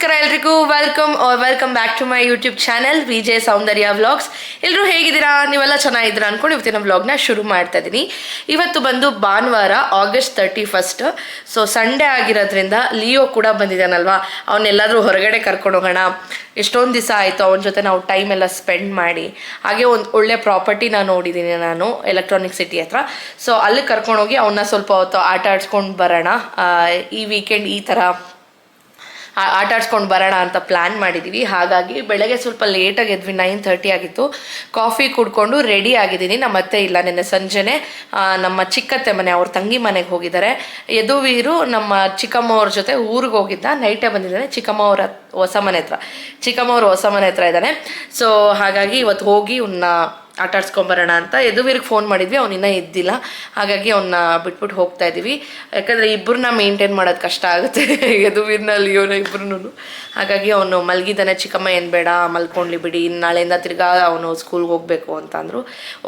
ನಮಸ್ಕಾರ ಎಲ್ರಿಗೂ. Welcome welcome back to my YouTube channel V J Soundarya vlogs ಎಲ್ಲರೂ ಹೇಗಿದ್ದೀರಾ? ನೀವೆಲ್ಲ ಚೆನ್ನಾಗಿದ್ದೀರಾ ಅನ್ಕೊಂಡು ಇವತ್ತಿನ ವ್ಲಾಗ್ನ ಶುರು ಮಾಡ್ತಾ ಇದ್ದೀನಿ ಇವತ್ತು ಬಂದು ಭಾನುವಾರ August thirty first so Sunday ಆಗಿರೋದ್ರಿಂದ ಲಿಯೋ ಕೂಡ ಬಂದಿದ್ದಾನಲ್ವಾ? ಅವನ್ನೆಲ್ಲಾದರೂ ಹೊರಗಡೆ ಕರ್ಕೊಂಡು ಹೋಗೋಣ. ಎಷ್ಟೊಂದು ದಿವಸ ಆಯಿತು, ಅವನ ಜೊತೆ ನಾವು ಟೈಮ್ ಎಲ್ಲ ಸ್ಪೆಂಡ್ ಮಾಡಿ. ಹಾಗೆ ಒಂದು ಒಳ್ಳೆ ಪ್ರಾಪರ್ಟಿನ ನೋಡಿದ್ದೀನಿ ನಾನು ಎಲೆಕ್ಟ್ರಾನಿಕ್ ಸಿಟಿ ಹತ್ರ. ಸೊ ಅಲ್ಲಿ ಕರ್ಕೊಂಡೋಗಿ ಅವನ್ನ ಸ್ವಲ್ಪ ಹೊತ್ತು ಆಟ ಆಡಿಸ್ಕೊಂಡು ಬರೋಣ. ಈ ವೀಕೆಂಡ್ ಈ ಥರ ಆಟ ಆಡ್ಸ್ಕೊಂಡು ಬರೋಣ ಅಂತ ಪ್ಲ್ಯಾನ್ ಮಾಡಿದ್ದೀವಿ ಹಾಗಾಗಿ ಬೆಳಗ್ಗೆ ಸ್ವಲ್ಪ ಲೇಟಾಗಿ ಎದ್ವಿ ನೈನ್ ತರ್ಟಿ ಆಗಿತ್ತು. ಕಾಫಿ ಕುಡ್ಕೊಂಡು ರೆಡಿ ಆಗಿದ್ದೀನಿ. ನಮ್ಮ ಅತ್ತೆ ಇಲ್ಲ, ನಿನ್ನೆ ಸಂಜೆನೆ ನಮ್ಮ ಚಿಕ್ಕತ್ತೆ ಮನೆ, ಅವ್ರ ತಂಗಿ ಮನೆಗೆ ಹೋಗಿದ್ದಾರೆ. ಯದುವೀರು ನಮ್ಮ ಚಿಕ್ಕಮ್ಮ ಅವ್ರ ಜೊತೆ ಊರಿಗೆ ಹೋಗಿದ್ದ. ನೈಟೇ ಬಂದಿದ್ದಾನೆ. ಚಿಕ್ಕಮ್ಮ ಅವ್ರ ಹೊಸ ಮನೆ ಹತ್ರ. ಚಿಕ್ಕಮ್ಮ ಅವ್ರ ಹೊಸ ಮನೆ ಹತ್ರ ಇದ್ದಾನೆ. ಸೊ ಹಾಗಾಗಿ ಇವತ್ತು ಹೋಗಿ ಇವನ್ನ ಆಟ ಆಡ್ಸ್ಕೊಂಬರೋಣ ಅಂತ ಯದುವೀರ್ಗೆ ಫೋನ್ ಮಾಡಿದ್ವಿ ಅವನಿನ್ನ ಇದ್ದಿಲ್ಲ. ಹಾಗಾಗಿ ಅವನ್ನ ಬಿಟ್ಬಿಟ್ಟು ಹೋಗ್ತಾ ಇದ್ದೀವಿ ಯಾಕಂದರೆ ಇಬ್ಬರನ್ನ ಮೇಂಟೈನ್ ಮಾಡೋದು ಕಷ್ಟ ಆಗುತ್ತೆ ಯದುವೀರ್ನಲ್ಲಿ ಲಿಯೋನ ಇಬ್ಬರೂ ಹಾಗಾಗಿ ಅವನು ಮಲಗಿದ್ದಾನೆ, ಚಿಕ್ಕಮ್ಮ ಏನು ಬೇಡ, ಮಲ್ಕೊಂಡ್ಲಿ ಬಿಡಿ ನಾಳೆಯಿಂದ ತಿರ್ಗಾ ಅವನು ಸ್ಕೂಲ್ಗೆ ಹೋಗಬೇಕು ಅಂತ ಅಂದರು.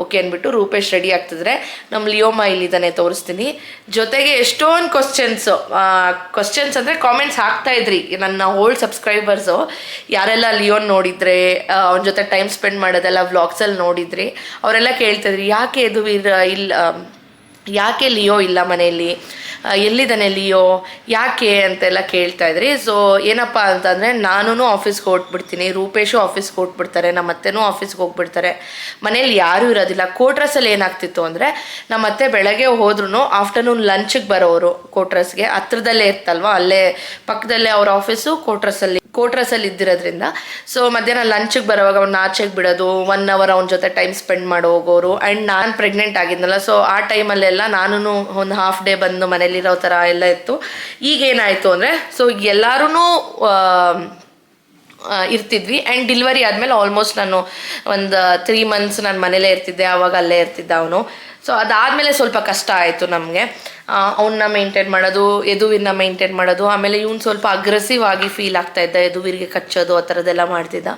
ಓಕೆ ಅಂದ್ಬಿಟ್ಟು ರೂಪೇಶ್ ರೆಡಿ ಆಗ್ತಿದ್ರೆ ನಮ್ಮ ಲಿಯೋಮ ಇಲ್ಲಿದ್ದಾನೆ ತೋರಿಸ್ತೀನಿ. ಜೊತೆಗೆ ಎಷ್ಟೊಂದು ಕ್ವಶನ್ಸು ಕ್ವಶನ್ಸ್ ಅಂದರೆ ಕಾಮೆಂಟ್ಸ್ ಹಾಕ್ತಾ ಇದ್ರಿ. ನನ್ನ ಓಲ್ಡ್ ಸಬ್ಸ್ಕ್ರೈಬರ್ಸು ಯಾರೆಲ್ಲ ಲಿಯೋನ್ ನೋಡಿದರೆ ಅವನ ಜೊತೆ ಟೈಮ್ ಸ್ಪೆಂಡ್ ಮಾಡೋದೆಲ್ಲ ವ್ಲಾಗ್ಸಲ್ಲಿ ನೋಡಿದ್ರಿ ಅವರೆಲ್ಲ ಕೇಳ್ತಿದ್ರು ಯಾಕೆ ಇದು ಇರ್- ಇಲ್ಲ ಯಾಕೆ ಲಿಯೋ ಇಲ್ಲ ಮನೆಯಲ್ಲಿ? ಎಲ್ಲಿದ್ದಾನೆ ಲಿಯೋ? ಯಾಕೆ ಅಂತೆಲ್ಲ ಕೇಳ್ತಾ ಇದ್ರಿ. ಸೊ ಏನಪ್ಪ ಅಂತಂದರೆ ನಾನು ಆಫೀಸ್ಗೆ ಹೊಟ್ಬಿಡ್ತೀನಿ ರೂಪೇಶು ಆಫೀಸ್ಗೆ ಹೊಟ್ಬಿಡ್ತಾರೆ ನಮ್ಮ ಅತ್ತೆನೂ ಆಫೀಸ್ಗೆ ಹೋಗ್ಬಿಡ್ತಾರೆ. ಮನೇಲಿ ಯಾರೂ ಇರೋದಿಲ್ಲ. ಕೋಟ್ರಸಲ್ಲಿ ಏನಾಗ್ತಿತ್ತು ಅಂದರೆ ನಮ್ಮ ಅತ್ತೆ ಬೆಳಗ್ಗೆ ಹೋದ್ರೂ ಆಫ್ಟರ್ನೂನ್ ಲಂಚಿಗೆ ಬರೋರು ಕೋಟ್ರಸ್ಗೆ ಹತ್ರದಲ್ಲೇ ಇರ್ತಲ್ವ ಅಲ್ಲೇ ಪಕ್ಕದಲ್ಲೇ ಅವ್ರ ಆಫೀಸು ಕೋಟ್ರಸಲ್ಲಿ ಕೋಟ್ರಸಲ್ಲಿ ಇದ್ದಿರೋದ್ರಿಂದ. ಸೊ ಮಧ್ಯಾಹ್ನ ಲಂಚಿಗೆ ಬರೋವಾಗ ಅವ್ನು ಆಚೆಗೆ ಬಿಡೋದು. ಒನ್ ಅವರ್ ಅವ್ನ ಜೊತೆ ಟೈಮ್ ಸ್ಪೆಂಡ್ ಮಾಡೋ ಹೋಗೋರು. ಆ್ಯಂಡ್ ನಾನು ಪ್ರೆಗ್ನೆಂಟ್ ಆಗಿದ್ನಲ್ಲ. ಸೊ ಆ ಟೈಮಲ್ಲೆಲ್ಲ ನಾನು ಒಂದು ಹಾಫ್ ಡೇ ಬಂದು ಮನೇಲಿರೋ ಥರ ಎಲ್ಲ ಇತ್ತು. ಈಗೇನಾಯಿತು ಅಂದರೆ ಸೊ ಎಲ್ಲರೂ ಇರ್ತಿದ್ವಿ. ಆ್ಯಂಡ್ ಡಿಲಿವರಿ ಆದಮೇಲೆ ಆಲ್ಮೋಸ್ಟ್ ನಾನು ಒಂದು ತ್ರೀ ಮಂತ್ಸ್ ನಾನು ಮನೇಲೇ ಇರ್ತಿದ್ದೆ, ಆವಾಗ ಅಲ್ಲೇ ಇರ್ತಿದ್ದ ಅವನು. ಸೊ ಅದಾದಮೇಲೆ ಸ್ವಲ್ಪ ಕಷ್ಟ ಆಯಿತು ನಮಗೆ. ಅವನ್ನ ಮೇಂಟೈನ್ ಮಾಡೋದು ಎದುವಿನ ಮೇಂಟೈನ್ ಮಾಡೋದು, ಆಮೇಲೆ ಇವನು ಸ್ವಲ್ಪ ಅಗ್ರೆಸಿವ್ ಆಗಿ ಫೀಲ್ ಆಗ್ತಾ ಇದ್ದ ಎದುವಿರಿಗೆ ಕಚ್ಚೋದು, ಆ ಥರದ್ದೆಲ್ಲ ಮಾಡ್ತಿದ್ದ.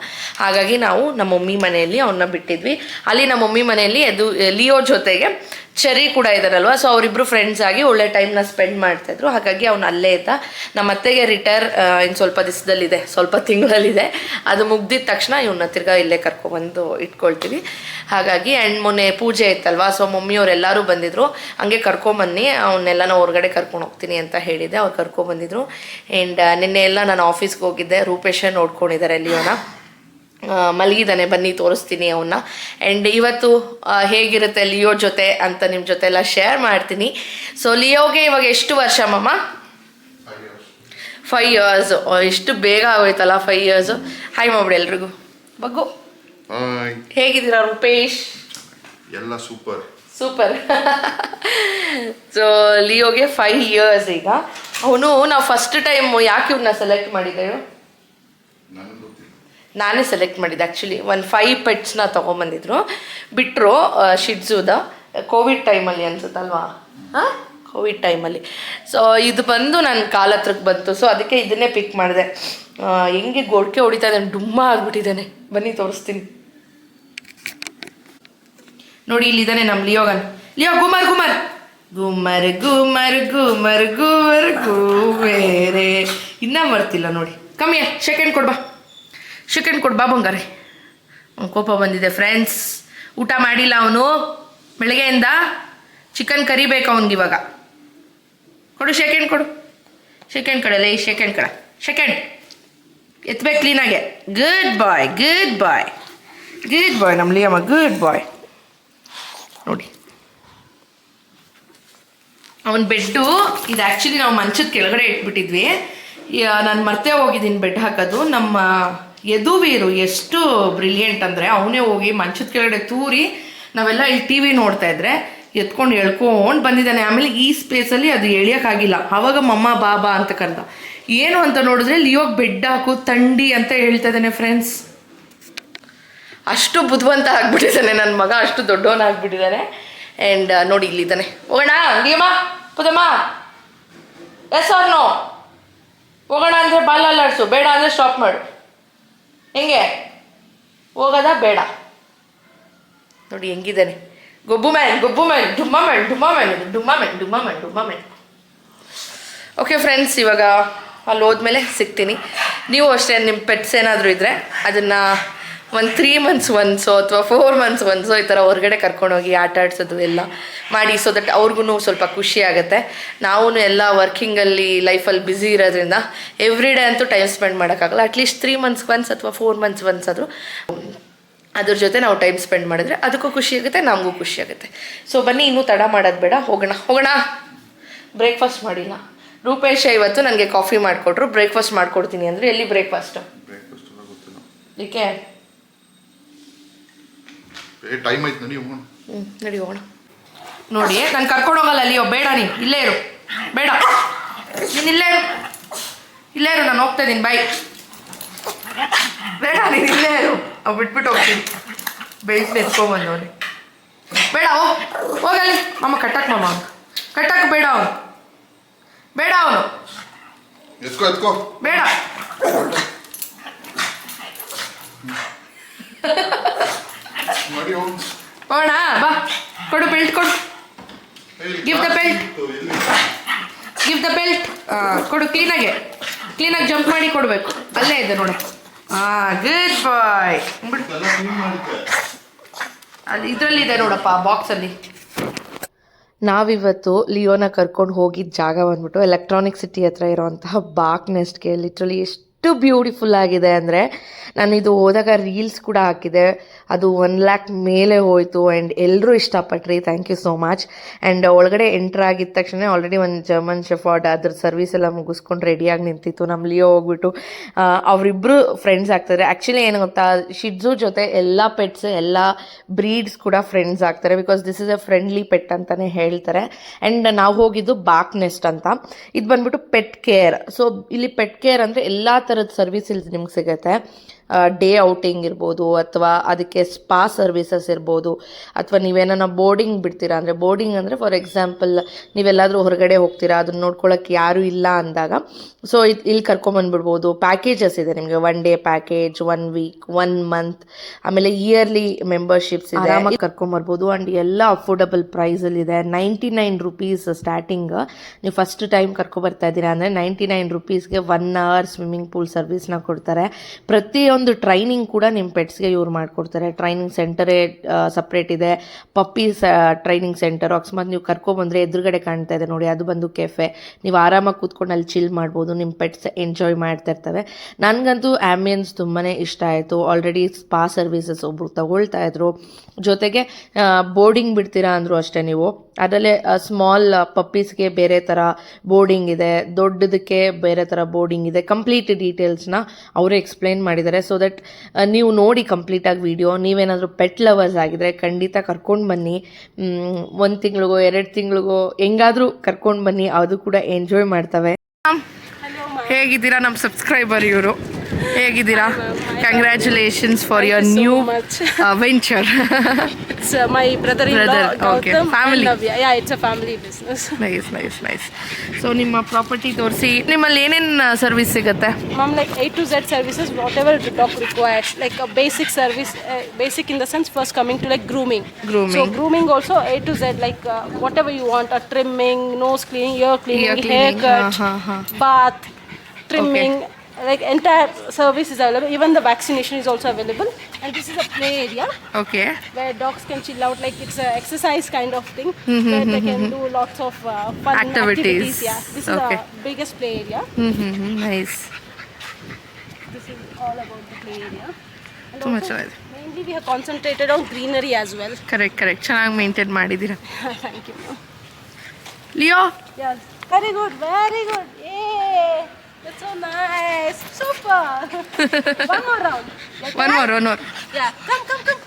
ಹಾಗಾಗಿ ನಾವು ನಮ್ಮ ಮಮ್ಮಿ ಮನೆಯಲ್ಲಿ ಅವನ್ನ ಬಿಟ್ಟಿದ್ವಿ. ಅಲ್ಲಿ ನಮ್ಮ ಮಮ್ಮಿ ಮನೆಯಲ್ಲಿ ಎದು ಲಿಯೋ ಜೊತೆಗೆ ಚೆರಿ ಕೂಡ ಇದ್ದಾರಲ್ವ? ಸೊ ಅವರಿಬ್ಬರು ಫ್ರೆಂಡ್ಸ್ ಆಗಿ ಒಳ್ಳೆ ಟೈಮ್ನ ಸ್ಪೆಂಡ್ ಮಾಡ್ತಾಯಿದ್ರು ಹಾಗಾಗಿ ಅವ್ನು ಅಲ್ಲೇ ಇದ್ದ. ನಮ್ಮ ಅತ್ತೆಗೆ ರಿಟೈರ್ ಇನ್ನು ಸ್ವಲ್ಪ ದಿವಸದಲ್ಲಿದೆ ಸ್ವಲ್ಪ ತಿಂಗಳಲ್ಲಿದೆ. ಅದು ಮುಗ್ದಿದ ತಕ್ಷಣ ಇವನ್ನ ತಿರ್ಗಾ ಇಲ್ಲೇ ಕರ್ಕೊಬಂದು ಇಟ್ಕೊಳ್ತೀವಿ. ಹಾಗಾಗಿ ಆ್ಯಂಡ್ ಮೊನ್ನೆ ಪೂಜೆ ಇತ್ತಲ್ವಾ? ಸೊ ಮಮ್ಮಿಯವರೆಲ್ಲರೂ ಬಂದಿದ್ರು. ಹಂಗೆ ಕರ್ಕೊಂಬನ್ನಿ. ಅವನ್ನೆಲ್ಲ ಹೊರಗಡೆ ಕರ್ಕೊಂಡು ಹೋಗ್ತೀನಿ ಅಂತ ಹೇಳಿದೆ. ಅವ್ರು ಕರ್ಕೊಂಬಂದಿದ್ರು. ಆ್ಯಂಡ್ ನಿನ್ನೆ ಎಲ್ಲ ನಾನು ಆಫೀಸ್ಗೆ ಹೋಗಿದ್ದೆ. ರೂಪೇಶ ನೋಡ್ಕೊಂಡಿದ್ದಾರೆ, ಲಿಯೋನ. ಮಲಗಿದ್ದಾನೆ ಬನ್ನಿ ತೋರಿಸ್ತೀನಿ ಅವನ್ನ ಆ್ಯಂಡ್ ಇವತ್ತು ಹೇಗಿರುತ್ತೆ ಲಿಯೋ ಜೊತೆ ಅಂತ ನಿಮ್ಮ ಜೊತೆ ಎಲ್ಲ ಶೇರ್ ಮಾಡ್ತೀನಿ. ಸೊ ಲಿಯೋಗೆ ಇವಾಗ ಎಷ್ಟು ವರ್ಷ ಮಮ್ಮ ಫೈವ್ ಇಯರ್ಸ್ ಎಷ್ಟು ಬೇಗ ಆಗೋಯ್ತಲ್ಲ ಫೈವ್ ಇಯರ್ಸ್ ಹಾಯ್ ಮಾಡ್ಬಿಡಿ ಎಲ್ರಿಗೂ. ಬಗ್ಗು ಹೇಗಿದ್ದೀರಾ ರೂಪೇಶ್? ಎಲ್ಲ ಸೂಪರ್ ಸೂಪರ್ ಸೊ ಲಿಯೋಗೆ ಫೈವ್ ಇಯರ್ಸ್ ಈಗ. ಅವನು ನಾವು ಫಸ್ಟ್ ಟೈಮ್ ಯಾಕೆ ಇವ್ನ ಸೆಲೆಕ್ಟ್ ಮಾಡಿದ್ದೇವೆ? ನಾನೇ ಸೆಲೆಕ್ಟ್ ಮಾಡಿದ್ದೆ. ಆ್ಯಕ್ಚುಲಿ ಒಂದು ಫೈವ್ ಪೆಟ್ಸ್ನ ತೊಗೊಂಬಂದಿದ್ರು. ಬಿಟ್ಟರು ಶಿಡ್ಜುದ ಕೋವಿಡ್ ಟೈಮಲ್ಲಿ ಅನ್ಸುತ್ತಲ್ವಾ? ಹಾಂ? ಕೋವಿಡ್ ಟೈಮಲ್ಲಿ ಸೊ ಇದು ಬಂದು ನನ್ನ ಕಾಲ ಹತ್ರಕ್ಕೆ ಬಂತು. ಸೊ ಅದಕ್ಕೆ ಇದನ್ನೇ ಪಿಕ್ ಮಾಡಿದೆ. ಹೆಂಗೆ ಗೊಡ್ಕೆ ಹೊಡಿತಾ ಇದ್ದಾನೆ. ಡುಮ್ಮ ಆಗಿಬಿಟ್ಟಿದ್ದಾನೆ. ಬನ್ನಿ, ತೋರಿಸ್ತೀನಿ. ನೋಡಿ, ಇಲ್ಲಿದ್ದಾನೆ ನಮ್ಮ ಲಿಯೋಗನ್. ಲಿಯೋ ಗುಮರ್ ಗುಮರ್ ಗುಮರ್ ಗುಮರ್ ಗುಮರ್ ಗುಮರ್ ಗುಮೇರೆ ಇನ್ನೂ ಬರ್ತಿಲ್ಲ ನೋಡಿ. ಕಮ್ಮಿ ಸೆಕೆಂಡ್ ಕೊಡ್ಬಾ. ಚಿಕನ್ ಕೊಡು, ಬಾ ಬಂಗಾರೆ. ಅವ್ನ್ ಕೋಪ ಬಂದಿದೆ ಫ್ರೆಂಡ್ಸ್ ಊಟ ಮಾಡಿಲ್ಲ ಅವನು. ಬೆಳಗ್ಗೆಯಿಂದ ಚಿಕನ್ ಕರಿಬೇಕು ಅವನಿಗೆ ಇವಾಗ. ಕೊಡು ಶೆಕೆಂಡ್ ಕೊಡು. ಶೆಕೆಂಡ್ ಕಡಲೆ ಈ ಶೆಕೆಂಡ್ ಕಡ. ಶೆಕೆಂಡ್ ಎತ್ಬೇಕು ಕ್ಲೀನಾಗೆ good bye good bye good bye ನಮ್ಮ ಲಿಯಮ್ಮ ಗುಡ್ ಬಾಯ್ ನೋಡಿ. ಅವನ ಬೆಡ್ಡು, ಇದು ಆ್ಯಕ್ಚುಲಿ ನಾವು ಮಂಚದ ಕೆಳಗಡೆ ಇಟ್ಬಿಟ್ಟಿದ್ವಿ. ನಾನು ಮರ್ತೇ ಹೋಗಿದ್ದೀನಿ ಬೆಡ್ ಹಾಕೋದು. ನಮ್ಮ ಯದುವೀರು ಎಷ್ಟು ಬ್ರಿಲಿಯಂಟ್ ಅಂದರೆ ಅವನೇ ಹೋಗಿ ಮಂಚದ ಕೆಳಗಡೆ ತೂರಿ ನಾವೆಲ್ಲ ಇಲ್ಲಿ ಟಿ ವಿ ನೋಡ್ತಾ ಇದ್ರೆ ಎತ್ಕೊಂಡು ಎಳ್ಕೊಂಡು ಬಂದಿದ್ದಾನೆ. ಆಮೇಲೆ ಈ ಸ್ಪೇಸಲ್ಲಿ ಅದು ಎಳಿಯೋಕ್ಕಾಗಿಲ್ಲ ಅವಾಗ ಮಮ್ಮ, ಬಾಬಾ ಅಂತ ಕರೆದ. ಏನು ಅಂತ ನೋಡಿದ್ರೆ ಲಿಯೋಗ್ ಬೆಡ್ ಹಾಕು ತಂಡಿ ಅಂತ ಹೇಳ್ತಾ ಇದ್ದಾನೆ ಫ್ರೆಂಡ್ಸ್ ಅಷ್ಟು ಬುದ್ಧಿವಂತ ಆಗ್ಬಿಟ್ಟಿದ್ದಾನೆ ನನ್ನ ಮಗ, ಅಷ್ಟು ದೊಡ್ಡವನಾಗ್ಬಿಟ್ಟಿದ್ದಾನೆ ಆ್ಯಂಡ್ ನೋಡಿ ಇಲ್ಲಿದ್ದಾನೆ ಹೋಗೋಣ ಅಂಗಿಯಮ್ಮ ಪುದಮ್ಮ. ಎಸ್ ಆರ್ ನೋ ಹೋಗೋಣ ಅಂದರೆ ಬಾಲ್ ಅಲ್ಲಾಡ್ಸು. ಬೇಡ ಅಂದರೆ ಸ್ಟಾಪ್ ಮಾಡು. ಹೆಂಗೆ? ಹೋಗೋದ ಬೇಡ. ನೋಡಿ ಹೆಂಗಿದ್ದಾನೆ. ಗೊಬ್ಬು ಮ್ಯಾನ್ ಗೊಬ್ಬು ಮ್ಯಾನ್, ಡುಮ್ಮ ಮ್ಯಾನ್ ಡುಮ್ಮ ಮ್ಯಾನ್ ಡುಮ್ಮ ಮ್ಯಾನ್ ಡುಮ್ಮ ಮ್ಯಾನ್ ಡುಮ್ಮ ಮ್ಯಾನ್. ಓಕೆ ಫ್ರೆಂಡ್ಸ್ ಇವಾಗ ಅಲ್ಲಿ ಹೋದ್ಮೇಲೆ ಸಿಗ್ತೀನಿ. ನೀವು ಅಷ್ಟೇ ನಿಮ್ಮ ಪೆಟ್ಸ್ ಏನಾದರೂ ಇದ್ದರೆ ಅದನ್ನು ಒಂದು ತ್ರೀ ಮಂತ್ಸ್ ಒನ್ಸು ಅಥವಾ ಫೋರ್ ಮಂತ್ಸ್ ಒನ್ಸು ಈ ಥರ ಹೊರಗಡೆ ಕರ್ಕೊಂಡೋಗಿ ಆಟ ಆಡ್ಸೋದು ಎಲ್ಲ ಮಾಡಿ ಸೊ ದಟ್ ಅವ್ರಿಗೂ ಸ್ವಲ್ಪ ಖುಷಿ ಆಗುತ್ತೆ. ನಾವೂ ಎಲ್ಲ ವರ್ಕಿಂಗಲ್ಲಿ ಲೈಫಲ್ಲಿ ಬ್ಯುಸಿ ಇರೋದ್ರಿಂದ ಎವ್ರಿ ಡೇ ಅಂತೂ ಟೈಮ್ ಸ್ಪೆಂಡ್ ಮಾಡೋಕ್ಕಾಗಲ್ಲ. At least three months once ಅಥವಾ ಫೋರ್ ಮಂತ್ಸ್ ಒನ್ಸ್ ಆದರೂ ಅದ್ರ ಜೊತೆ ನಾವು ಟೈಮ್ ಸ್ಪೆಂಡ್ ಮಾಡಿದ್ರೆ ಅದಕ್ಕೂ ಖುಷಿ ಆಗುತ್ತೆ ನಮಗೂ ಖುಷಿ ಆಗುತ್ತೆ. ಸೊ ಬನ್ನಿ ಇನ್ನೂ ತಡ ಮಾಡೋದು ಬೇಡ. ಹೋಗೋಣ ಹೋಗೋಣ. ಬ್ರೇಕ್ಫಾಸ್ಟ್ ಮಾಡಿಲ್ಲ. ರೂಪೇಶ ಇವತ್ತು ನನಗೆ ಕಾಫಿ ಮಾಡಿಕೊಟ್ರು. ಬ್ರೇಕ್ಫಾಸ್ಟ್ ಮಾಡ್ಕೊಡ್ತೀನಿ ಅಂದರೆ ಎಲ್ಲಿ ಬ್ರೇಕ್ಫಾಸ್ಟು ಏಕೆ ಏ ಟೈಮ್ ಆಯ್ತು ನಡಿ ಹೋಗೋಣ. ಹ್ಞೂ ನಡಿ ಹೋಗೋಣ. ನೋಡಿ ನಾನು ಕರ್ಕೊಂಡು ಹೋಗಲ್ಲ ಅಲ್ಲಿಯೋ ಬೇಡ ನೀನು. ಇಲ್ಲೇ ಇರು. ಬೇಡ. ನೀನು ಇಲ್ಲೇ ಇರು. ಇಲ್ಲೇ ಇರು ನಾನು ಹೋಗ್ತಾ ಇದ್ದೀನಿ ಬಾಯ್ ಬೇಡ ನೀನು ಇಲ್ಲೇ ಇರು. ಅವು ಬಿಟ್ಬಿಟ್ಟು ಹೋಗ್ತೀನಿ. ಬೆಳೆಸಿ ಎತ್ಕೊಂಬಂದು ನೋಡಿ ಬೇಡ ಅವ ಹೋಗಲ್ಲಿ ಅಮ್ಮ ಕಟ್ಟಕ್ಕೆ ಮಾಮ ಅವ್ನು. ಕಟ್ಟಕ್ಕೆ ಬೇಡ ಅವನು. ಬೇಡ ಅವನು. ಎತ್ಕೋ ಎತ್ಕೋ. ಬೇಡ. ಹೋಗು ಹೋಗೋಣ ಬಾ. ಕೊಡು ಬೆಲ್ಟ್ ಕೊಡು. Give the belt? Give the belt ಕೊಡು ಕ್ಲೀನಾಗೆ ಕ್ಲೀನಾಗಿ ಜಂಪ್ ಮಾಡಿ ಕೊಡಬೇಕು. ಅಲ್ಲೇ ಇದೆ ನೋಡು. ಹಾಂ ಗುಡ್ ಬಾಯ್. ಅಲ್ಲಿ ಇದರಲ್ಲಿದೆ ನೋಡಪ್ಪ ಬಾಕ್ಸಲ್ಲಿ ನಾವಿವತ್ತು ಲಿಯೋನ ಕರ್ಕೊಂಡು ಹೋಗಿದ್ದ ಜಾಗ ಬಂದ್ಬಿಟ್ಟು ಎಲೆಕ್ಟ್ರಾನಿಕ್ ಸಿಟಿ ಹತ್ರ ಇರೋವಂತಹ ಬಾಕ್ ನೆಸ್ಟ್ಗೆ ಲಿಟ್ರಲಿ ಎಷ್ಟು ಬ್ಯೂಟಿಫುಲ್ ಆಗಿದೆ ಅಂದರೆ ನಾನು ಇದು ಹೋದಾಗ ರೀಲ್ಸ್ ಕೂಡ ಹಾಕಿದೆ. ಅದು ಒನ್ ಲ್ಯಾಕ್ ಮೇಲೆ ಹೋಯಿತು ಆ್ಯಂಡ್ ಎಲ್ಲರೂ ಇಷ್ಟಪಟ್ರಿ. Thank you so much and ಒಳಗಡೆ ಎಂಟ್ರ್ ಆಗಿದ ತಕ್ಷಣ ಆಲ್ರೆಡಿ ಒಂದು ಜರ್ಮನ್ ಶೆಫಾರ್ಡ್ ಅದ್ರ ಸರ್ವಿಸ್ ಎಲ್ಲ ಮುಗಿಸ್ಕೊಂಡು ರೆಡಿಯಾಗಿ ನಿಂತಿತ್ತು. ನಮ್ಮ ಲಿಯೋ ಹೋಗ್ಬಿಟ್ಟು ಅವರಿಬ್ಬರು ಫ್ರೆಂಡ್ಸ್ ಆಗ್ತಾರೆ. ಆ್ಯಕ್ಚುಲಿ ಏನು ಗೊತ್ತಾ ಶಿಡ್ಜು ಜೊತೆ ಎಲ್ಲ ಪೆಟ್ಸ್ ಎಲ್ಲ ಬ್ರೀಡ್ಸ್ ಕೂಡ ಫ್ರೆಂಡ್ಸ್ ಆಗ್ತಾರೆ because this is a friendly pet ಅಂತಲೇ ಹೇಳ್ತಾರೆ. ಆ್ಯಂಡ್ ನಾವು ಹೋಗಿದ್ದು ಬಾಕ್ ನೆಸ್ಟ್ ಅಂತ. ಇದು ಬಂದ್ಬಿಟ್ಟು ಪೆಟ್ ಕೇರ್ ಸೊ ಇಲ್ಲಿ ಪೆಟ್ ಕೇರ್ ಅಂದರೆ ಎಲ್ಲ ಥರದ ಸರ್ವಿಸ್ ಇಲ್ಲಿ ನಿಮ್ಗೆ ಸಿಗುತ್ತೆ. ಡೇ ಔಟಿಂಗ್ ಇರ್ಬೋದು ಅಥವಾ ಅದಕ್ಕೆ ಸ್ಪಾ ಸರ್ವಿಸಸ್ ಇರ್ಬೋದು ಅಥವಾ ನೀವೇನ ಬೋರ್ಡಿಂಗ್ ಬಿಡ್ತೀರಾ? ಅಂದರೆ ಬೋರ್ಡಿಂಗ್ ಅಂದರೆ ಫಾರ್ ಎಕ್ಸಾಂಪಲ್ ನೀವೆಲ್ಲಾದರೂ ಹೊರಗಡೆ ಹೋಗ್ತೀರಾ, ಅದನ್ನ ನೋಡ್ಕೊಳ್ಳೋಕೆ ಯಾರೂ ಇಲ್ಲ ಅಂದಾಗ ಸೊ ಇದು ಇಲ್ಲಿ ಕರ್ಕೊಂಬಂದ್ಬಿಡ್ಬೋದು ಪ್ಯಾಕೇಜಸ್ ಇದೆ ನಿಮಗೆ one day package one week one month ಆಮೇಲೆ ಇಯರ್ಲಿ ಮೆಂಬರ್ಶಿಪ್ಸ್ ಇದೆ. ಆರಾಮಾಗಿ ಕರ್ಕೊಂಬರ್ಬೋದು ಆ್ಯಂಡ್ ಎಲ್ಲ ಅಫೋರ್ಡಬಲ್ ಪ್ರೈಸಲ್ಲಿ ಇದೆ. ನೈಂಟಿ ನೈನ್ ರುಪೀಸ್ ಸ್ಟಾರ್ಟಿಂಗ್ ನೀವು ಫಸ್ಟ್ ಟೈಮ್ ಕರ್ಕೊಬರ್ತಾ ಇದ್ದೀರಾ ಅಂದರೆ ನೈಂಟಿ ನೈನ್ ರುಪೀಸ್ಗೆ ಒನ್ ಅವರ್ ಸ್ವಿಮ್ಮಿಂಗ್ ಪೂಲ್ ಸರ್ವಿಸ್ನ ಕೊಡ್ತಾರೆ. ಪ್ರತಿಯೊಂದು ಟ್ರೈನಿಂಗ್ ಕೂಡ ನಿಮ್ಮ ಪೆಟ್ಸ್ಗೆ ಇವ್ರು ಮಾಡಿಕೊಡ್ತಾರೆ. ಟ್ರೈನಿಂಗ್ ಸೆಂಟರೇ ಸಪ್ರೇಟ್ ಇದೆ. ಪಪ್ಪೀಸ್ ಟ್ರೈನಿಂಗ್ ಸೆಂಟರ್ ಅಕಸ್ಮಾತ್ ನೀವು ಕರ್ಕೊಬಂದರೆ ಎದುರುಗಡೆ ಕಾಣ್ತಾ ಇದೆ ನೋಡಿ, ಅದು ಬಂದು ಕೆಫೆ ನೀವು ಆರಾಮಾಗಿ ಕೂತ್ಕೊಂಡು ಅಲ್ಲಿ ಚಿಲ್ ಮಾಡ್ಬೋದು ನಿಮ್ಮ ಪೆಟ್ಸ್ ಎಂಜಾಯ್ ಮಾಡ್ತಾ ಇರ್ತವೆ ನನಗಂತೂ ಆ್ಯಂಬಿಯನ್ಸ್ ತುಂಬಾ ಇಷ್ಟ ಆಯಿತು. ಆಲ್ರೆಡಿ ಸ್ಪಾ ಸರ್ವಿಸಸ್ ಒಬ್ರು ತಗೊಳ್ತಾ ಇದ್ರು. ಜೊತೆಗೆ ಬೋರ್ಡಿಂಗ್ ಬಿಡ್ತೀರಾ ಅಂದರು ಅಷ್ಟೇ ನೀವು. ಅದರಲ್ಲೇ ಸ್ಮಾಲ್ ಪಪ್ಪೀಸ್ಗೆ ಬೇರೆ ಥರ ಬೋರ್ಡಿಂಗ್ ಇದೆ. ದೊಡ್ಡದಕ್ಕೆ ಬೇರೆ ಥರ ಬೋರ್ಡಿಂಗ್ ಇದೆ. ಕಂಪ್ಲೀಟ್ ಡೀಟೇಲ್ಸ್ನ ಅವರೇ ಎಕ್ಸ್ಪ್ಲೈನ್ ಮಾಡಿದ್ದಾರೆ. ಸೊ ದಟ್ ನೀವು ನೋಡಿ ಕಂಪ್ಲೀಟಾಗಿ ವಿಡಿಯೋ ನೀವೇನಾದರೂ ಪೆಟ್ ಲವರ್ಸ್ ಆಗಿದ್ರೆ ಖಂಡಿತ ಕರ್ಕೊಂಡು ಬನ್ನಿ. ಒಂದು ತಿಂಗಳಿಗೋ ಎರಡು ತಿಂಗಳಿಗೋ ಹೆಂಗಾದರೂ ಕರ್ಕೊಂಡು ಬನ್ನಿ. ಅದು ಕೂಡ ಎಂಜಾಯ್ ಮಾಡ್ತವೆ. ಹೇಗಿದ್ದೀರಾ ನಮ್ಮ ಸಬ್ಸ್ಕ್ರೈಬರ್ ಇವರು? ಹೇಗಿದಿರಾ congratulations for your new adventure it's my preferred family yeah it's a family business. Nice nice so ನಿಮ್ಮ ಪ್ರಾಪರ್ಟಿ ತೋರಿಸಿ. ನಿಮ್ಮಲ್ಲಿ ಏನೇನು ಸರ್ವಿಸ್ ಸಿಗುತ್ತೆ? Ma'am like 8 to Z services whatever dog required like basic service basic in the sense first coming to like grooming grooming also 8 to Z like whatever you want a trimming 노ーズ cleaning ear cleaning hair cut bath trimming haircut, huh, huh, bath, trimming. Like entire service is available. Even the vaccination is also available. And this is a play area. Okay where dogs can chill out like it's a exercise kind of thing where they can do lots of uh, fun Activities. activities. yeah this Okay. is the biggest play area hmm hmm hmm nice this is all about the play area and ತುಂಬ also, ಚೆನ್ನಾಗಿದೆ mainly we have concentrated on greenery as well correct correct ಚೆನ್ನಾಗಿ maintain ಮಾಡಿದ್ದೀರಾ thank you ma'am. Leo yeah very good very good yay that's so nice. Super. one more round. Like one that. more, one more. Yeah. Come, come, come.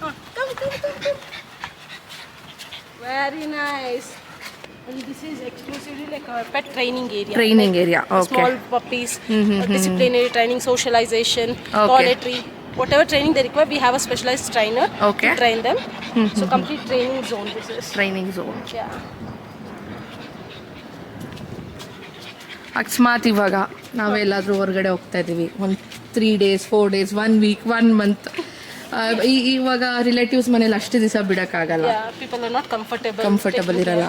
Come, come, come, come. Very nice. And this is exclusively like our pet training area. Training like area. Okay. Small puppies, mm -hmm. disciplinary training, socialization, okay. Whatever training they require, we have a specialized trainer okay. to train them. Mm -hmm. So mm-hmm. complete training zone this is. Training zone. Yeah. ಅಕಸ್ಮಾತ್ ಇವಾಗ ನಾವೆಲ್ಲಾದರೂ ಹೊರಗಡೆ ಹೋಗ್ತಾ ಇದ್ದೀವಿ. ಒಂದು three days four days one week one month ಇವಾಗ relatives ಮನೇಲಿ ಅಷ್ಟು ದಿವಸ ಬಿಡೋಕ್ಕಾಗಲ್ಲ. ಕಂಫರ್ಟಬಲ್ ಇರಲ್ಲ.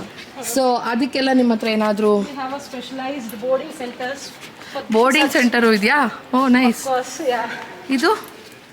ಸೊ ಅದಕ್ಕೆಲ್ಲ ನಿಮ್ಮ ಹತ್ರ ಏನಾದರೂ ಬೋರ್ಡಿಂಗ್ ಸೆಂಟರು ಇದೆಯಾ? Oh nice. ಇದು?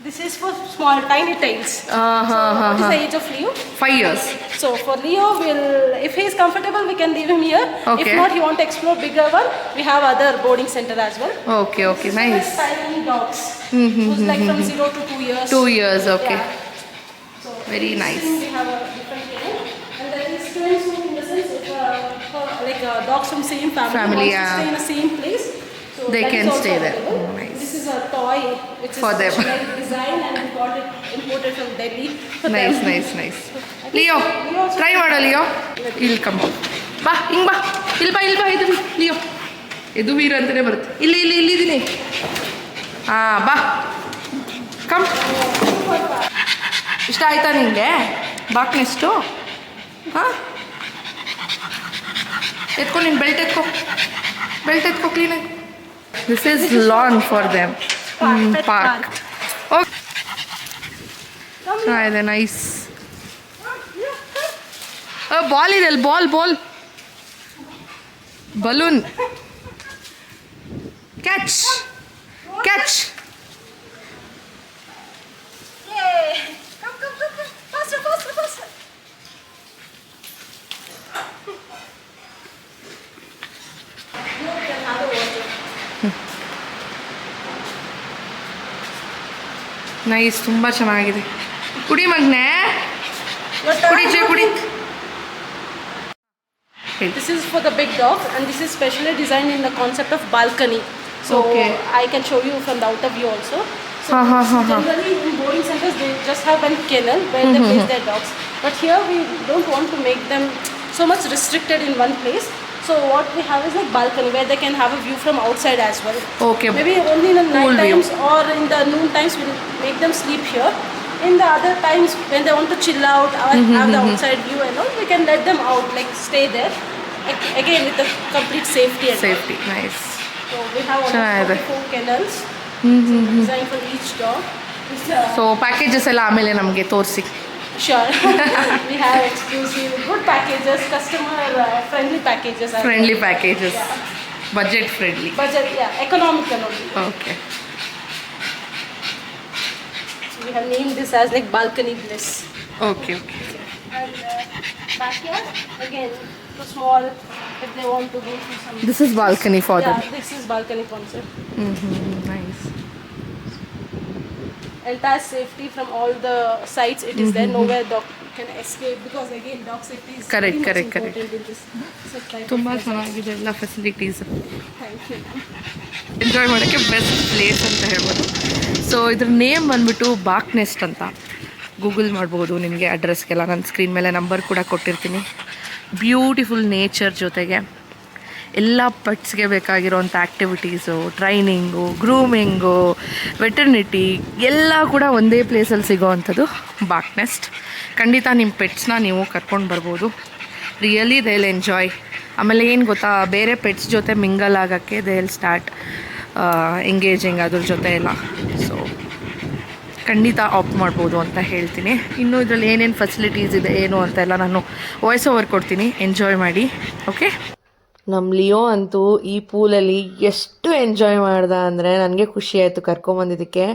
This is for small tiny tails. Uh, uh-huh, so uh, what is the age of Leo? Five years. So for Leo, will if he is comfortable, we can leave him here. Okay. If not, he want to explore bigger one. We have other boarding center as well. Okay, okay, this nice. Tiny dogs, mm -hmm, who's like mm -hmm. from mm-hmm. zero to two years. Two years, okay. Yeah. So Very nice. we have a different kennel, and there is twins who, in the sense, if, uh, for, like uh, dogs from same family, family yeah. stay in the same place, so they can stay there. Oh, nice. A toy which is them. designed and we imported from Delhi. For nice them. Nice nice Leo try ಮಾಡೋ Leo ಇಲ್ಲಿ come ಬಾ ಹಿಂಗೆ ಬಾ. ಇಲ್ಲಿ ಬಾ ಇಲ್ಲಿ ಬಾ ಇದು ಲಿಯೋ ಇದು ವೀರ ಅಂತಲೇ ಬರುತ್ತೆ. ಇಲ್ಲಿ ಇಲ್ಲಿ ಇಲ್ಲಿದ್ದೀನಿ ಹಾಂ ಬಾ. ಕಮ್ ಇಷ್ಟ ಆಯ್ತಾ ನಿನಗೆ ಬಾಕ್ನೆಸ್ಟು ಹಾಂ? ಎತ್ಕೊ ನೀನು ಬೆಲ್ಟ್ ಎತ್ಕೊ. ಬೆಲ್ಟ್ ಎತ್ಕೊ ಕ್ಲೀನಾಗಿ This is lawn for them. Mm, park. Okay. Try the nice. Oh, ball it, ball, ball. Balloon. Catch. Catch. Nice ತುಂಬ ಚೆನ್ನಾಗಿದೆ ಕುಡಿ ಮಗ್ನೆ ಕುಡಿ ಕುಡಿ. This is for the big dogs and this is specially designed in the concept of balcony. So Okay. I can show you from the outer view also. So Ha, ha, ha, generally in boarding centers they just have one kennel where they place their dogs. But here we don't want to make them so much restricted in one place. So what we have is like balcony where they can have a view from outside as well. Okay Maybe only in the Cool night view. times or in the noon times we'll make them sleep here. In the other times when they want to chill out or Mm-hmm, have the outside view and all, we can let them out, like stay there. Ag- Again with the complete safety and all. Safety nice So we have ಚೆನ್ನಾಗಿದೆ. almost 44 kennels designed for each dog. It's, uh, so packages ಎಲ್ಲ ಆಮೇಲೆ ನಮಗೆ ತೋರಿಸಿ Sure. we have exclusive good packages, customer uh, friendly packages. I Friendly think. packages. Yeah. Budget friendly. Budget, yeah, economical only. Okay. So we have named this as like balcony bliss. Okay, okay. And uh, here again, too small if they want to go to some. This is balcony for them. Yeah, this is balcony concept. Mm-hmm, nice. Entire safety from all the sites it is there. Nowhere dog can escape because again, dog safety is Correct, very much correct, important in this such type ತುಂಬ of. ಚೆನ್ನಾಗಿದೆ ಎಲ್ಲ facilities Thank you. Enjoy ಮಾಡೋಕ್ಕೆ best place ಅಂತ ಹೇಳ್ಬೋದು so ಇದ್ರ name ಬಂದ್ಬಿಟ್ಟು ಬಾಕ್ next ಅಂತ Google ಮಾಡ್ಬೋದು ನಿಮಗೆ ಅಡ್ರೆಸ್ಗೆಲ್ಲ ನನ್ನ ಸ್ಕ್ರೀನ್ ಮೇಲೆ ನಂಬರ್ ಕೂಡ ಕೊಟ್ಟಿರ್ತೀನಿ ಬ್ಯೂಟಿಫುಲ್ ನೇಚರ್ ಜೊತೆಗೆ ಎಲ್ಲ ಪಟ್ಸ್ಗೆ ಬೇಕಾಗಿರೋಂಥ ಆ್ಯಕ್ಟಿವಿಟೀಸು ಟ್ರೈನಿಂಗು ಗ್ರೂಮಿಂಗು ವೆಟರ್ನಿಟಿ ಎಲ್ಲ ಕೂಡ ಒಂದೇ ಪ್ಲೇಸಲ್ಲಿ ಸಿಗೋವಂಥದ್ದು ಬಾಕ್ ನೆಸ್ಟ್ ಖಂಡಿತ ನಿಮ್ಮ ಪೆಟ್ಸ್ನ ನೀವು ಕರ್ಕೊಂಡು ಬರ್ಬೋದು. ರಿಯಲಿ ದೇ ಎಂಜಾಯ್ ಆಮೇಲೆ ಏನು ಗೊತ್ತಾ, ಬೇರೆ ಪೆಟ್ಸ್ ಜೊತೆ ಮಿಂಗಲ್ ಆಗೋಕ್ಕೆ ದೇ ಸ್ಟಾರ್ಟ್ ಎಂಗೇಜಿಂಗ್ ಅದ್ರ ಜೊತೆ ಎಲ್ಲ. ಸೊ ಖಂಡಿತ ಆಪ್ಟ್ ಮಾಡ್ಬೋದು ಅಂತ ಹೇಳ್ತೀನಿ. ಇನ್ನು ಇದರಲ್ಲಿ ಏನೇನು ಫೆಸಿಲಿಟೀಸ್ ಇದೆ, ಏನು ಅಂತೆಲ್ಲ ನಾನು ವಾಯ್ಸ್ ಓವರ್ ಕೊಡ್ತೀನಿ. ಎಂಜಾಯ್ ಮಾಡಿ ಓಕೆ ನಮ್ಮ ಲಿಯೋ ಅಂತೂ ಈ ಪೂಲಲ್ಲಿ ಎಷ್ಟು ಎಂಜಾಯ್ ಮಾಡ್ದ ಅಂದರೆ ನನಗೆ ಖುಷಿ ಆಯಿತು ಕರ್ಕೊಂಬಂದಿದ್ದಕ್ಕೆ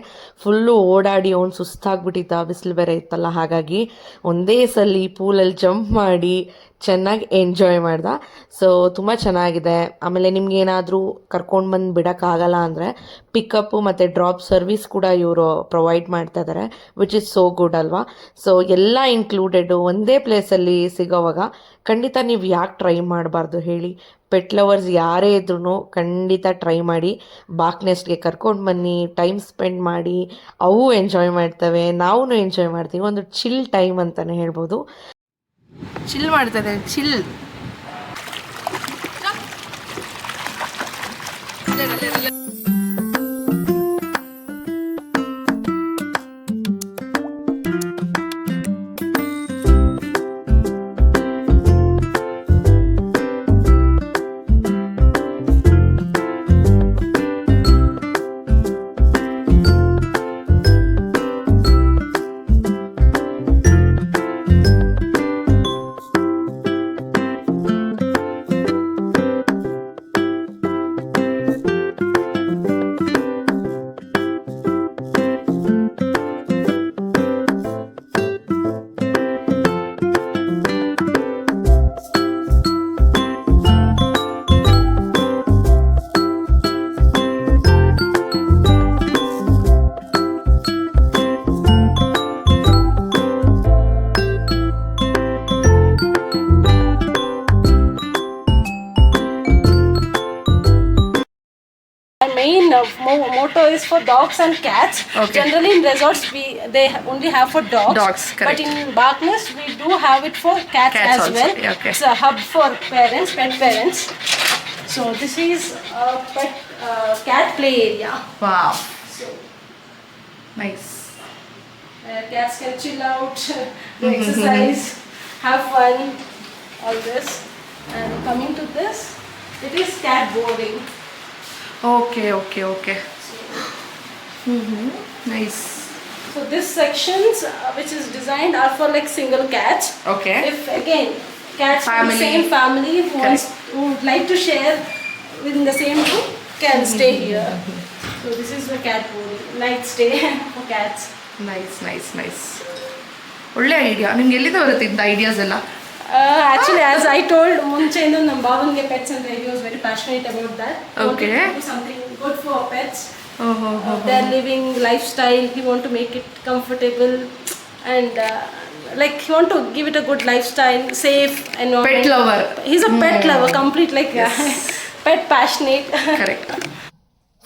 ಫುಲ್ಲು ಓಡಾಡಿ ಅವ್ನು ಸುಸ್ತಾಗ್ಬಿಟ್ಟಿದ್ದ, ಬಿಸಿಲು ಬೇರೆ ಇತ್ತಲ್ಲ, ಹಾಗಾಗಿ ಒಂದೇ ಸಲ ಈ ಪೂಲಲ್ಲಿ ಜಂಪ್ ಮಾಡಿ ಚೆನ್ನಾಗಿ ಎಂಜಾಯ್ ಮಾಡ್ದೆ. ಸೊ ತುಂಬ ಚೆನ್ನಾಗಿದೆ. ಆಮೇಲೆ ನಿಮ್ಗೆ ಏನಾದರೂ ಕರ್ಕೊಂಡು ಬಂದು ಬಿಡೋಕ್ಕಾಗಲ್ಲ ಅಂದರೆ ಪಿಕಪ್ಪು ಮತ್ತು ಡ್ರಾಪ್ ಸರ್ವಿಸ್ ಕೂಡ ಇವರು ಪ್ರೊವೈಡ್ ಮಾಡ್ತಾ ಇದ್ದಾರೆ ವಿಚ್ ಇಸ್ ಸೋ ಗುಡ್ ಅಲ್ವಾ? ಸೊ ಎಲ್ಲ ಇನ್ಕ್ಲೂಡೆಡು ಒಂದೇ ಪ್ಲೇಸಲ್ಲಿ ಸಿಗೋವಾಗ ಖಂಡಿತ ನೀವು ಯಾಕೆ ಟ್ರೈ ಮಾಡಬಾರ್ದು ಹೇಳಿ. ಪೆಟ್ ಲವರ್ಸ್ ಯಾರೇ ಇದ್ರೂ ಖಂಡಿತ ಟ್ರೈ ಮಾಡಿ ಬಾಕ್ನೆಸ್ಟ್ಗೆ ಕರ್ಕೊಂಡು ಬನ್ನಿ ಟೈಮ್ ಸ್ಪೆಂಡ್ ಮಾಡಿ, ಅವು ಎಂಜಾಯ್ ಮಾಡ್ತವೆ ನಾವು ಎಂಜಾಯ್ ಮಾಡ್ತೀವಿ. ಒಂದು ಚಿಲ್ ಟೈಮ್ ಅಂತಲೇ ಹೇಳ್ಬೋದು. ಚಿಲ್ ಮಾಡ್ತಾ ಇದ್ದಾರೆ chill 자. Moto is for dogs and cats. Okay. Generally in resorts we they only have for dogs. Dogs, correct. But in Barkness we do have it for cats, cats as also. well. Okay. It's a hub for parents, pet parents. So this is a pet uh, cat play area. Wow. So nice. Cats can chill out, do mm-hmm, mm-hmm. exercise, have fun, all this. And coming to this, it is cat boarding. Okay okay okay hmm hmm nice So these sections uh, which is designed are for like single cats. Okay If again cats from the Family. same family who wants who would like to share within the same room can stay here. So this is the cat boarding, night stay for cats. Nice nice nice ಒಳ್ಳೆ idea ನಿಮ್ಗೆ ಎಲ್ಲಿಂದ ಬರುತ್ತೆ ಇಂಥ ideas ಎಲ್ಲ Uh, actually, as I told ಮುಂಚೆಯಿಂದ ನಮ್ಮ ಭಾವನ್ಗೆ pets and he was very passionate about that. He wanted Okay. to do something good for pets. ಓಹೋ of their living lifestyle. He want to make it comfortable and uh, like he want to give it a good lifestyle, safe environment. Pet lover. He's a pet lover, complete like pet passionate. Correct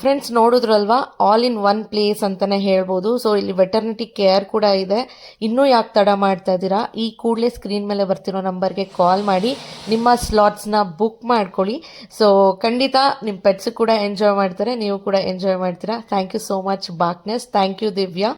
Friends ನೋಡಿದ್ರಲ್ವಾ? All in one place ಅಂತಲೇ ಹೇಳ್ಬೋದು. So ಇಲ್ಲಿ veterinary care ಕೂಡ ಇದೆ. ಇನ್ನೂ ಯಾಕೆ ತಡ ಮಾಡ್ತಾ ಇದ್ದೀರಾ? ಈ ಕೂಡಲೇ ಸ್ಕ್ರೀನ್ ಮೇಲೆ ಬರ್ತಿರೋ ನಂಬರ್ಗೆ ಕಾಲ್ ಮಾಡಿ. ನಿಮ್ಮ ಸ್ಲಾಟ್ಸ್ನ ಬುಕ್ ಮಾಡ್ಕೊಳ್ಳಿ. ಸೊ ಖಂಡಿತ ನಿಮ್ಮ ಪೆಟ್ಸ್ ಕೂಡ ಎಂಜಾಯ್ ಮಾಡ್ತಾರೆ. ನೀವು ಕೂಡ ಎಂಜಾಯ್ ಮಾಡ್ತೀರಾ. Thank you so much Bark Nest thank you Divya